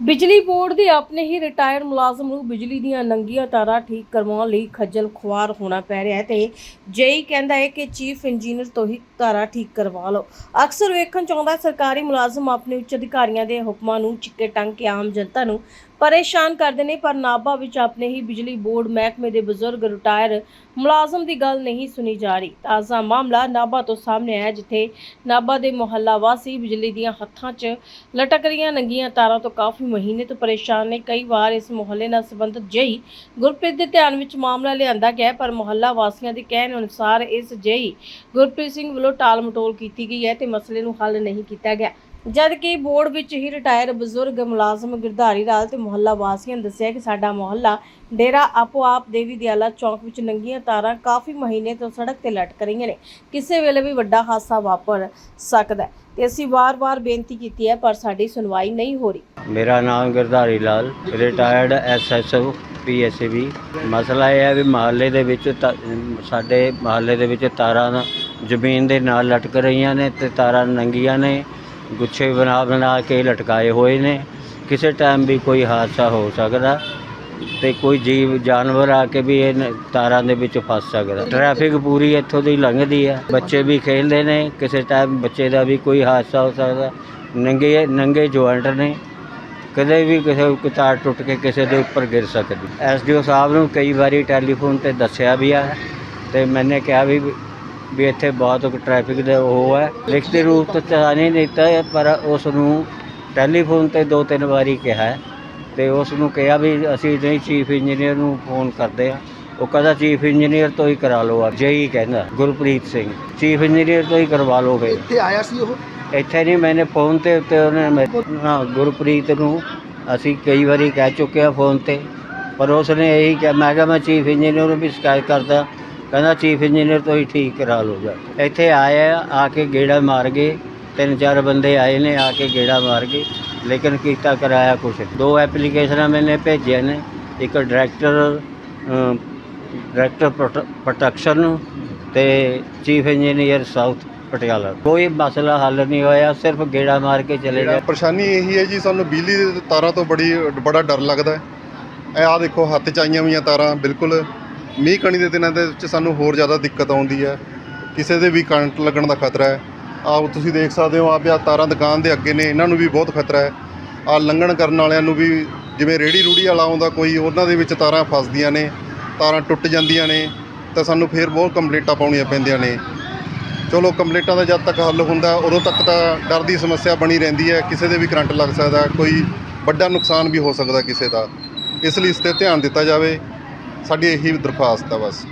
ਬਿਜਲੀ ਬੋਰਡ ਦੇ ਆਪਣੇ ਹੀ ਰਿਟਾਇਰ ਮੁਲਾਜ਼ਮ ਨੂੰ ਬਿਜਲੀ ਦੀਆਂ ਨੰਗੀਆਂ ਤਾਰਾਂ ਠੀਕ ਕਰਵਾਉਣ ਲਈ ਖੱਜਲ ਖੁਆਰ ਹੋਣਾ ਪੈ ਰਿਹਾ ਹੈ ਤੇ ਜੇਈ ਕਹਿੰਦਾ ਹੈ ਕਿ ਚੀਫ ਇੰਜੀਨੀਅਰ ਤੋਂ ਹੀ ਤਾਰਾਂ ਠੀਕ ਕਰਵਾ ਲਓ। ਅਕਸਰ ਵੇਖਣ ਚ ਆਉਂਦਾ ਹੈ, ਸਰਕਾਰੀ ਮੁਲਾਜ਼ਮ ਆਪਣੇ ਉੱਚ ਅਧਿਕਾਰੀਆਂ ਦੇ ਹੁਕਮਾਂ ਨੂੰ ਚਿੱਕੇ ਟੰਗ ਕੇ ਆਮ ਜਨਤਾ ਨੂੰ ਪਰੇਸ਼ਾਨ ਕਰਦੇ ਨੇ, ਪਰ ਨਾਭਾ ਵਿੱਚ ਆਪਣੇ ਹੀ ਬਿਜਲੀ ਬੋਰਡ ਮਹਿਕਮੇ ਦੇ ਬਜ਼ੁਰਗ ਰਿਟਾਇਰ ਮੁਲਾਜ਼ਮ ਦੀ ਗੱਲ ਨਹੀਂ ਸੁਣੀ ਜਾ ਰਹੀ। ਤਾਜ਼ਾ ਮਾਮਲਾ ਨਾਭਾ ਤੋਂ ਸਾਹਮਣੇ ਆਇਆ, ਜਿੱਥੇ ਨਾਭਾ ਦੇ ਮੁਹੱਲਾ ਵਾਸੀ ਬਿਜਲੀ ਦੀਆਂ ਹੱਥਾਂ 'ਚ ਲਟਕ ਰਹੀਆਂ ਨੰਗੀਆਂ ਤਾਰਾਂ ਤੋਂ ਕਾਫੀ ਮਹੀਨੇ ਤੋਂ ਪਰੇਸ਼ਾਨ ਨੇ। ਕਈ ਵਾਰ ਇਸ ਮੁਹੱਲੇ ਨਾਲ ਸੰਬੰਧਿਤ ਜਈ ਗੁਰਪ੍ਰੀਤ ਦੇ ਧਿਆਨ ਵਿੱਚ ਮਾਮਲਾ ਲਿਆਂਦਾ ਗਿਆ ਪਰ ਮੁਹੱਲਾ ਵਾਸੀਆਂ ਦੇ ਕਹਿਣ ਅਨੁਸਾਰ ਇਸ ਜਈ ਗੁਰਪ੍ਰੀਤ ਸਿੰਘ ਵੱਲੋਂ ਟਾਲ ਮਟੋਲ ਕੀਤੀ ਗਈ ਹੈ ਤੇ ਮਸਲੇ ਨੂੰ ਹੱਲ ਨਹੀਂ ਕੀਤਾ ਗਿਆ। ਜਦ ਕਿ ਬੋਰਡ ਵਿੱਚ ਹੀ ਰਿਟਾਇਰ ਬਜ਼ੁਰਗ ਮੁਲਾਜ਼ਮ ਗਿਰਧਾਰੀ ਲਾਲ ਤੇ ਮੁਹੱਲਾ ਵਾਸੀਆਂ ਨੇ ਦੱਸਿਆ ਕਿ ਸਾਡਾ ਮੁਹੱਲਾ ਡੇਰਾ ਆਪੋ ਆਪ ਦੇਵੀ ਦਿਆਲਾ ਚੌਂਕ ਵਿੱਚ ਨੰਗੀਆਂ ਤਾਰਾਂ ਕਾਫੀ ਮਹੀਨੇ ਤੋਂ ਸੜਕ ਤੇ ਲਟਕ ਰਹੀਆਂ ਨੇ। ਕਿਸੇ ਵੇਲੇ ਵੀ ਵੱਡਾ ਹਾਦਸਾ ਵਾਪਰ ਸਕਦਾ ਹੈ ਤੇ ਅਸੀਂ ਵਾਰ-ਵਾਰ ਬੇਨਤੀ ਕੀਤੀ ਹੈ, ਪਰ ਸਾਡੀ ਸੁਣਵਾਈ ਨਹੀਂ ਹੋ ਰਹੀ। ਮੇਰਾ ਨਾਮ Girdhari Lal, retired SSO PSB ਮਸਲਾ ਇਹ ਹੈ ਵੀ ਮਹੱਲੇ ਦੇ ਵਿੱਚ ਤਾ- ਸਾਡੇ ਮਹੱਲੇ ਦੇ ਵਿੱਚ ਤਾਰਾਂ ਜ਼ਮੀਨ ਦੇ ਨਾਲ ਲਟਕ ਰਹੀਆਂ ਨੇ ਤੇ ਤਾਰਾਂ ਨੰਗੀਆਂ ਨੇ। ਗੁੱਛੇ ਬਣਾ ਬਣਾ ਕੇ ਲਟਕਾਏ ਹੋਏ ਨੇ। ਕਿਸੇ ਟਾਈਮ ਵੀ ਕੋਈ ਹਾਦਸਾ ਹੋ ਸਕਦਾ ਤੇ ਕੋਈ ਜੀਵ, ਜਾਨਵਰ ਆ ਕੇ ਵੀ ਇਹ ਤਾਰਾਂ ਦੇ ਵਿੱਚ ਫਸ ਸਕਦਾ। ਟ੍ਰੈਫਿਕ ਪੂਰੀ ਇੱਥੋਂ ਦੀ ਲੰਘਦੀ ਹੈ ਬੱਚੇ ਵੀ ਖੇਡਦੇ ਨੇ। ਕਿਸੇ ਟਾਈਮ ਬੱਚੇ ਦਾ ਵੀ ਕੋਈ ਹਾਦਸਾ ਹੋ ਸਕਦਾ। ਨੰਗੇ ਨੰਗੇ ਜੁਆਇੰਟ ਨੇ। ਕਦੇ ਵੀ ਕਿਸੇ ਤਾਰ ਟੁੱਟ ਕੇ ਕਿਸੇ ਦੇ ਉੱਪਰ ਗਿਰ ਸਕਦੀ। ਐਸਡੀਓ ਸਾਹਿਬ ਨੂੰ ਕਈ ਵਾਰੀ ਟੈਲੀਫੋਨ ਤੇ ਦੱਸਿਆ ਵੀ ਆ ਤੇ ਮੈਨੇ ਕਿਹਾ ਵੀ ਵੀ ਇੱਥੇ ਬਹੁਤ ਟ੍ਰੈਫਿਕ ਦੇ ਉਹ ਹੈ। ਲਿਖਤੀ ਰੂਪ ਤੋਂ ਤਾਂ ਨਹੀਂ ਦਿੱਤਾ ਹੈ, ਪਰ ਉਸ ਨੂੰ ਟੈਲੀਫੋਨ ਤੇ ਦੋ ਤਿੰਨ ਵਾਰੀ ਕਿਹਾ ਹੈ ਤੇ ਉਸ ਨੂੰ ਕਿਹਾ ਵੀ ਅਸੀਂ ਨਹੀਂ ਚੀਫ ਇੰਜੀਨੀਅਰ ਨੂੰ ਫੋਨ ਕਰਦੇ ਆ ਉਹ ਕਹਿੰਦਾ ਚੀਫ ਇੰਜੀਨੀਅਰ ਤੋਂ ਹੀ ਕਰਾ ਲਓ ਆ ਜੇਈ ਕਹਿੰਦਾ ਗੁਰਪ੍ਰੀਤ ਸਿੰਘ ਚੀਫ ਇੰਜੀਨੀਅਰ ਤੋਂ ਹੀ ਕਰਵਾ ਲਓ ਫਿਰ। ਇੱਥੇ ਆਇਆ ਸੀ ਉਹ? ਇੱਥੇ ਨਹੀਂ ਮੈंने ਫੋਨ ਤੇ ਉੱਤੇ ਉਹਨੇ ਮੈਂ- ਹਾਂ ਗੁਰਪ੍ਰੀਤ ਨੂੰ ਅਸੀਂ ਕਈ ਵਾਰੀ ਕਹਿ ਚੁੱਕੇ ਆ ਫੋਨ ਤੇ ਪਰ ਉਸ ਨੇ ਇਹੀ ਕਿਹਾ ਮੈਂ ਕਿਹਾ ਮੈਂ ਚੀਫ ਇੰਜੀਨੀਅਰ ਨੂੰ ਵੀ ਸ਼ਿਕਾਇਤ ਕਰਦਾ। ਕਹਿੰਦਾ ਚੀਫ ਇੰਜੀਨੀਅਰ ਤੋਂ ਹੀ ਠੀਕ ਕਰਾ ਲਓ ਜਾ ਕੇ। ਇੱਥੇ ਆਏ ਆ ਆ ਕੇ ਗੇੜਾ ਮਾਰ ਗਏ। ਤਿੰਨ ਚਾਰ ਬੰਦੇ ਆਏ ਨੇ ਆ ਕੇ ਗੇੜਾ ਮਾਰ ਗਏ। ਲੇਕਿਨ ਕੀਤਾ ਕਰਾਇਆ ਕੁਛ ਨਹੀਂ। ਦੋ ਐਪਲੀਕੇਸ਼ਨਾਂ ਮੈਨੇ ਭੇਜੀਆਂ ਨੇ। ਇੱਕ ਡਾਇਰੈਕਟਰ ਅਮ, ਡਾਇਰੈਕਟਰ ਪ੍ਰੋਟ- ਪ੍ਰੋਟੈਕਸ਼ਨ ਨੂੰ ਤੇ ਚੀਫ ਇੰਜੀਨੀਅਰ ਸਾਊਥ ਪਟਿਆਲਾ। ਕੋਈ ਮਸਲਾ ਹੱਲ ਨਹੀਂ ਹੋਇਆ ਸਿਰਫ ਗੇੜਾ ਮਾਰ ਕੇ ਚਲੇ ਗਏ। ਪਰੇਸ਼ਾਨੀ ਇਹੀ ਹੈ ਜੀ ਸਾਨੂੰ ਬਿਜਲੀ ਦੇ ਤਾਰਾਂ ਤੋਂ ਬੜੀ ਬੜਾ ਡਰ ਲੱਗਦਾ ਹੈ। ਇਹ ਆਹ ਦੇਖੋ ਹੱਥ 'ਚ ਆਈਆਂ ਹੋਈਆਂ ਤਾਰਾਂ ਬਿਲਕੁਲ। ਮੀਂਹ ਕਣੀ ਦੇ ਦਿਨਾਂ ਦੇ ਵਿੱਚ ਸਾਨੂੰ ਹੋਰ ਜ਼ਿਆਦਾ ਦਿੱਕਤ ਆਉਂਦੀ ਹੈ। ਕਿਸੇ ਦੇ ਵੀ ਕਰੰਟ ਲੱਗਣ ਦਾ ਖਤਰਾ ਹੈ। ਆਹ ਤੁਸੀਂ ਦੇਖ ਸਕਦੇ ਹੋ, ਆਹ ਤਾਰਾਂ ਦੁਕਾਨ ਦੇ ਅੱਗੇ ਨੇ, ਇਹਨਾਂ ਨੂੰ ਵੀ ਬਹੁਤ ਖਤਰਾ ਹੈ। ਆਹ ਲੰਘਣ ਕਰਨ ਵਾਲਿਆਂ ਨੂੰ ਵੀ ਜਿਵੇਂ ਰੇੜੀ ਰੂੜੀ ਵਾਲਾ ਆਉਂਦਾ ਕੋਈ, ਉਹਨਾਂ ਦੇ ਵਿੱਚ ਤਾਰਾਂ ਫਸਦੀਆਂ ਨੇ, ਤਾਰਾਂ ਟੁੱਟ ਜਾਂਦੀਆਂ ਨੇ, ਤਾਂ ਸਾਨੂੰ ਫੇਰ ਬਹੁਤ ਕੰਪਲੇਂਟਾਂ ਪਾਉਣੀਆਂ ਪੈਂਦੀਆਂ ਨੇ। ਚਲੋ, ਕੰਪਲੇਂਟਾਂ ਦਾ ਜਦ ਤੱਕ ਹੱਲ ਹੁੰਦਾ, ਉਦੋਂ ਤੱਕ ਤਾਂ ਡਰ ਦੀ ਸਮੱਸਿਆ ਬਣੀ ਰਹਿੰਦੀ ਹੈ। ਕਿਸੇ ਦੇ ਵੀ ਕਰੰਟ ਲੱਗ ਸਕਦਾ, ਕੋਈ ਵੱਡਾ ਨੁਕਸਾਨ ਵੀ ਹੋ ਸਕਦਾ ਕਿਸੇ ਦਾ। ਇਸ ਲਈ ਇਸ ਤੇ ਧਿਆਨ ਦਿੱਤਾ ਜਾਵੇ। ਸਾਡੀ ਇਹੀ ਦਰਖਾਸਤ ਆ ਬਸ।